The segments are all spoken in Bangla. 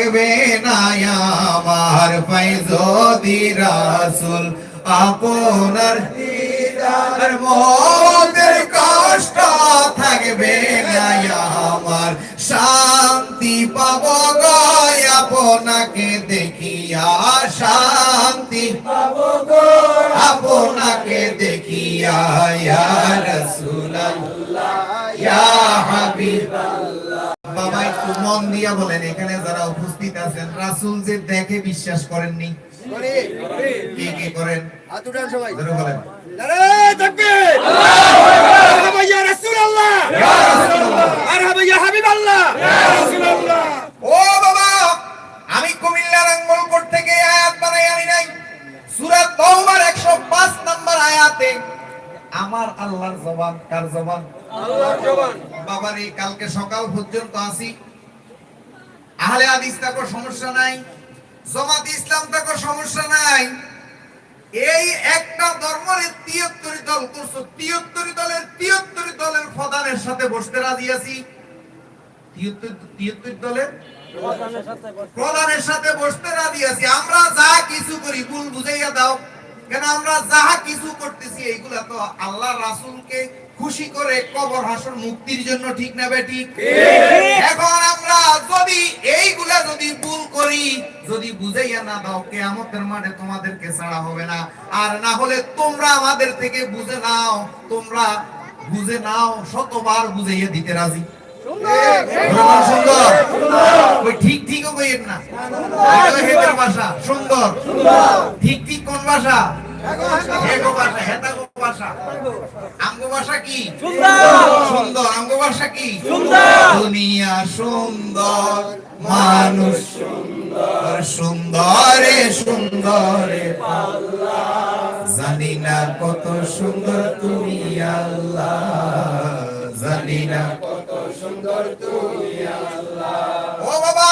থাকবে না আমার ফাইজদি রাসুল আপনার মতের কষ্ট থাকবে না আমার। শান্তি পাব গয় আপনাকে দেখিয়া, শান্তি পাব আপনাকে দেখিয়া রাসূলুল্লাহ হাবিবাল্লাহ। বাবা একটু মন দিয়া বলেন এখানে যারা উপস্থিত আছেন রাসূল যে দেখে বিশ্বাস করেননি। কে কে করেন? হাত উঠান সবাই। ধরে বলেন। নারে তাকবীর মারহাবা ইয়া রাসূলুল্লাহ। ইয়া রাসূলুল্লাহ মারহাবা ইয়া হাবিবাল্লাহ। ইয়া রাসূলুল্লাহ ও বাবা আমি কুমিল্লার আঙ্গলকোট থেকে আয়াত বানাই আনি নাই। সূরা তাওবার 105 নম্বর আয়াতে আমার আল্লাহর জবান কার জবান? আল্লাহর জবান। বাবার এই কালকে সকাল পর্যন্ত আসি আহলে হাদিস তাকো সমস্যা নাই, জামাত ইসলাম তাকো সমস্যা নাই। এই একটা ধর্মের তিয়াত্তরি দল করছ, তিয়াত্তরি দলের তিয়াত্তরি দলের প্রধানের সাথে বসতে রাজি আছি? তিয়াত্তর দলের? আমরা যা আমরা যাহা কিছু করতেছি, এইগুলা তো আল্লাহ রাসূলকে খুশি করে কবর হাসর মুক্তির জন্য ঠিক না বেটি? এখন আমরা যদি এইগুলা যদি ভুল করি যদি বুঝাইয়া না দাও কিয়ামতের মাঠে তোমাদেরকে ছাড়া হবে না। আর না হলে তোমরা আমাদের থেকে বুঝে নাও তোমরা বুঝে নাও শতবার বুঝাইয়া দিতে রাজি। সুন্দর। সুন্দর ওই ঠিক ঠিক কইেন না। ভাষা সুন্দর। ঠিক ঠিক কোন ভাষা? সুন্দর। সুন্দর। মানুষ সুন্দর সুন্দরে সুন্দরে জানি না কত সুন্দর তুমি আল্লাহ। জানি না ও বাবা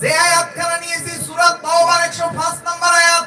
যে আয়াত খানা নিয়েছি সূরা তাওবার 105 নম্বর আয়াত।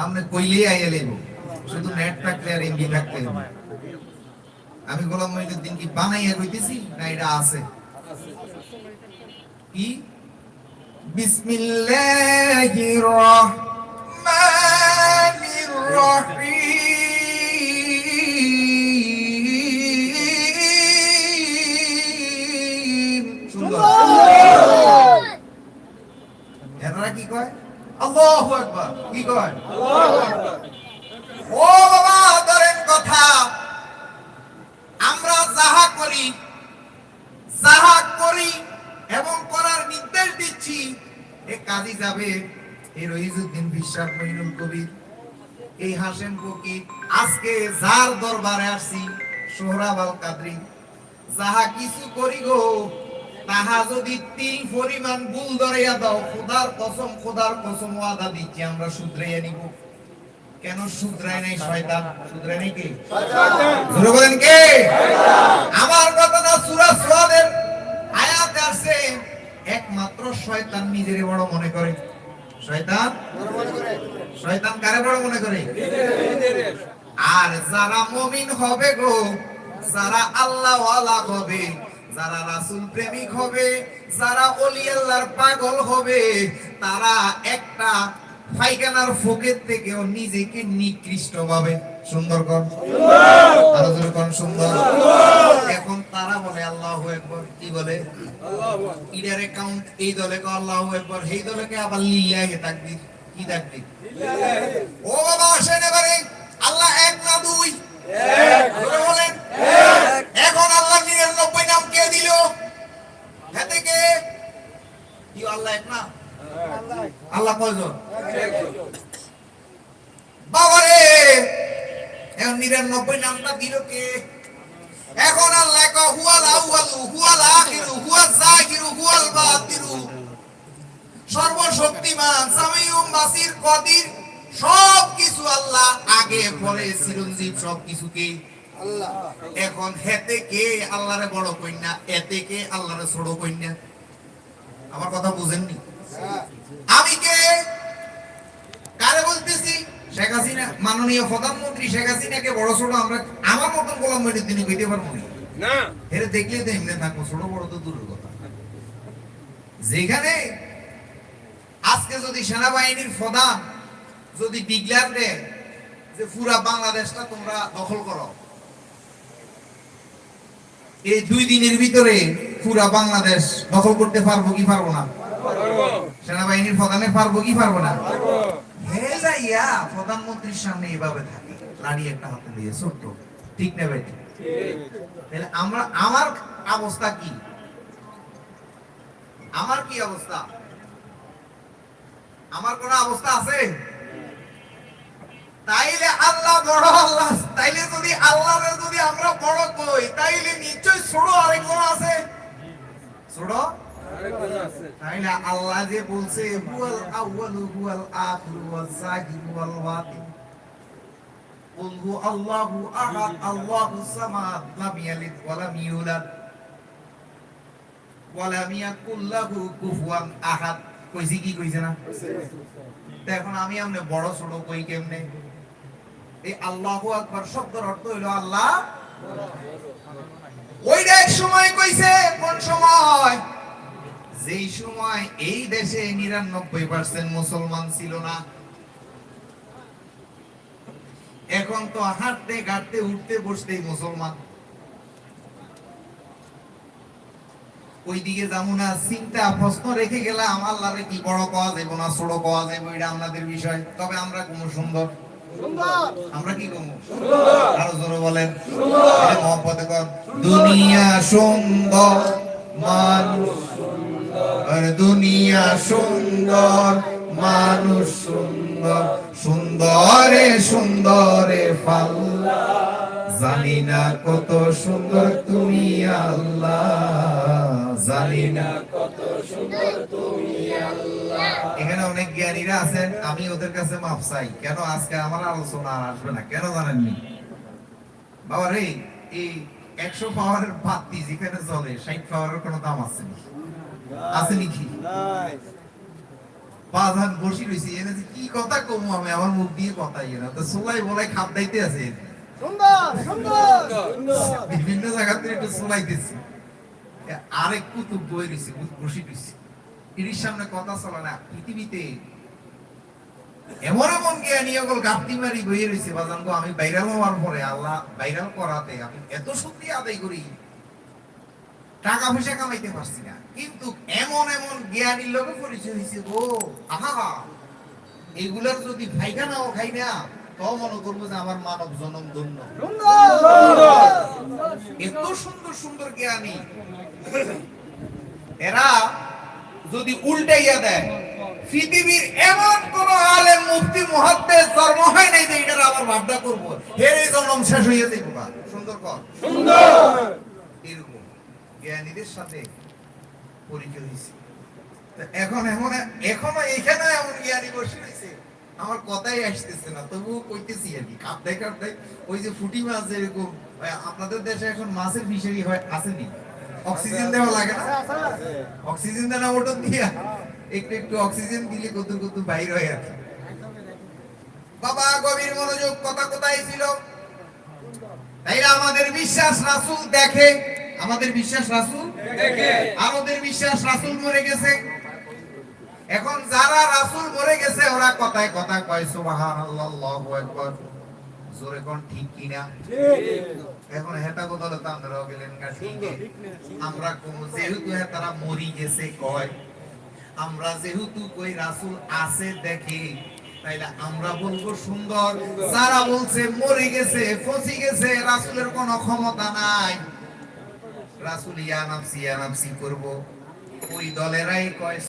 আপনি কইলেই আইয়া লইব। শুধু নেট থাকলে আর এমবি থাকলে হবে। আমি গোলাম মহিনুদ্দিন কি বানাইয়া কইতেছি না এটা আছে? কি? বিসমিল্লাহির রহমানির রহিম। সুন্দর। এরা কি কয়? আল্লাহু আকবার। কি কয়? কথা। আমরা যাহা করি যাহা করি এবং করার নির্দেশ দিচ্ছি, এ কাজী যাবে। এই রহিজুদ্দিন বিশ্বাস মহিনুল কবির এই হাসেম ফকির, আজকে যার দরবারে আসছি সোহরাব কাদরি। যাহা কিছু করি গো তাহা যদি তিন পরিমাণ ভুল ধরাইয়া দাও খোদার কসম খোদার কসম ওয়াদা দিচ্ছি আমরা শুধরাইয়া নিব। কেন শুধরাই নাই শয়তান? শুধরাই নাই কে? জোরে বলেন কে? আমার কথা না সূরা সুয়াদের আয়াতে আছে একমাত্র শয়তান নিজের বড় মনে করে। শয়তান? শয়তান কারে বড় মনে করে? আর যারা মুমিন হবে গো যারা আল্লাহ ওয়ালা হবে যারা রাসূল প্রেমিক হবে যারা ওলি আল্লাহর পাগল হবে তারা একটা ফোকের থেকেও নিজেকে নিকৃষ্ট ভাবে সুন্দর কর আরও জোরে কর সুন্দর? এখন তারা বলে আল্লাহু আকবার। কি বলে? ইডার অ্যাকাউন্ট এই দলে কো আল্লাহু আকবার। এই দলে কে আবার লিল্লাহি তাকবীর। কি তাকবীর? ও বাবা আসেন এবারে আল্লাহ এক না দুই জোরে বলেন এখন আল্লাহ নিরানব্বই নাম কে দিল হ্যাঁ থেকে কি আল্লাহ এক না আল্লাহ কয়জন বাবারে নিরানব্বই নামটা দিল কে এখন আল্লাহ কয় হুয়াল আউয়ালু হুয়াল আখিরু হুয়াল জাহিরু হুয়াল বাতিরু। সর্বশক্তিমান সামিউম বাসির কদির সব কিছু আল্লাহ আগে পরে চিরঞ্জীব সব কিছুকে এখন হেতে কে আল্লাহরে বড় কন্যা এতে কে আল্লাহরে ছোট কন্যা? আমার কথা বুঝেননি আমি কে কারে বলতেছি শেখ হাসিনা মাননীয় প্রধানমন্ত্রী শেখ হাসিনাকে বড় ছোট আমরা আমার মতন গোলাম মহিনুদ্দিন কইতে পারব না। এর দেখলে তো এমনি থাকব ছোট বড় তো দূরের কথা। যেখানে আজকে যদি সেনাবাহিনীর প্রধান যদি ডিক্লেয়ার দেয় যে পুরা বাংলাদেশটা তোমরা দখল করো এই দুই দিনের ভিতরে পুরা বাংলাদেশ দখল করতে পারব কি পারব না? সেনাবাহিনীর প্রধানে পারব কি পারব না? পারব প্রধানমন্ত্রীর সামনে এইভাবে থাকে। লাড়ি একটা হাতে দিয়ে, ছোট্ট। ঠিক না তাহলে আমরা, আমার অবস্থা কি? আমার কি অবস্থা? আমার কোন অবস্থা আছে? তাইলে আল্লাহ বড় আল্লাহ, তাইলে যদি আল্লাহরে যদি আমরা বড় কই, তাইলে নিশ্চয় ছোট আরেকজন আছে। ছোট? আরেকজন আছে তাইলে আল্লাহ যে বলছে হুয়াল আউয়ালু হুয়াল আখিরু ওয়াল জাহিরু ওয়াল বাতিন قل هو الله احد الله الصمد لم يلد ولم يولد ولم يكن له كفوا احد কইছি কি কইছে না তো এখন আমি আমনে বড় ছোট কই কেমনে এই আল্লাহু আকবার শব্দের অর্থ হইলো আল্লাহ ওইটা এক সময় কইছে কোন সময় যেই সময় এই দেশে নিরানব্বই পার্সেন্ট মুসলমান ছিল না এখন তো হাঁটতে গাড়তে উঠতে বসতেই মুসলমান। ওইদিকে যাব না চিন্তা প্রশ্ন রেখে গেলাম আল্লাহরে কি বড় পাওয়া যাব না ছোট পাওয়া যাব এটা আমাদের বিষয়। তবে আমরা কোনো সুন্দর। আমরা কি কমু? আরও জোরে বলেন। কর। দুনিয়া সুন্দর মানুষ আর দুনিয়া সুন্দর, মানুষ সুন্দর, সুন্দরে সুন্দরে পাল্লা। জানি না কত সুন্দর তুমি আল্লাহ। জানি না কত সুন্দর তুমি আল্লাহ। এখানে অনেক জ্ঞানীরা আছেন, আমি ওদের কাছে মাপ চাই। কেন আজকে আমার আলোচনা আসবে না? কেন জানেননি? বাবা রে, এই একশো পাওয়ারের বাতি যেখানে চলে ষাট পাওয়ারের কোনো দাম আছে নাকি? আছে নাকি? বসি রয়েছি এনে কি কথা কমু আমি আমার মুখ দিয়ে কথা ইয়ে না। তো সোলাই বলাই খাপ দাইতে আছে বিভিন্ন জায়গা থেকে একটু সোলাইতেছি আরেক কুতুব বই রয়েছে বসি রয়েছে এটির সামনে কথা চলে না পৃথিবীতে এমন এমন জ্ঞানী অকল গাপ্তি মারি বইয়ে রয়েছে বাজান আমি ভাইরাল হওয়ার পরে, আল্লাহ ভাইরাল করাতে আমি এত সত্যি আদায় করি, টাকা পয়সা কামাইতে পারছি না। কিন্তু এমন এমন জ্ঞানীর লোকে পরিচয় হয়েছে গো আহা, এগুলার যদি পায়খানাও খাই না, তো মনে করব যে আমার মানব জনম ধন্য। এত সুন্দর সুন্দর জ্ঞানী। এরা যদি উল্টাইয়া দেয়, পৃথিবীর এমন মুফতি মুহাদ্দিস জন্ম হয় নাই যে এটার আবার ভাবনা করব। হেরে জন্ম শেষ যাইব সুন্দর কর এরকম জ্ঞানীদের সাথে পরিচয় হয়েছে এখন এমন এখনও এখানে এমন জ্ঞানী বসে রয়েছে আমার কথাই আসতেছে না তবুও কইতেছি আর কি। কাপড়াই কাপড়াই ওই যে ফুটি মাছ যেরকম আপনাদের দেশে এখন মাছের ফিশারি হয় আসেনি। অক্সিজেন দেওয়া লাগে না? অক্সিজেন দেওয়া ওটা দিয়া। একটু একটু অক্সিজেন দিলে কত কত বাইর হয় আর কি। বাবা, গভীর মনোযোগ, কথা কোথায় ছিল? তাই আমাদের বিশ্বাস রাসূল দেখে। আমাদের বিশ্বাস রাসূল দেখে। আর ওদের বিশ্বাস রাসূল মরে গেছে। এখন যারা রাসূল মরে গেছে, ওরা কথায় কথা কয় গেছে, কয়। আমরা যেহেতু কই, রাসূল আছে দেখে। তাইলে আমরা বলব সুন্দর। যারা বলছে মরে গেছে, ফসি গেছে, রাসুলের কোনো ক্ষমতা নাই। রাসুল ইয়া নাফসি ইয়া নাফসি করব। ওই দলেরাই কয়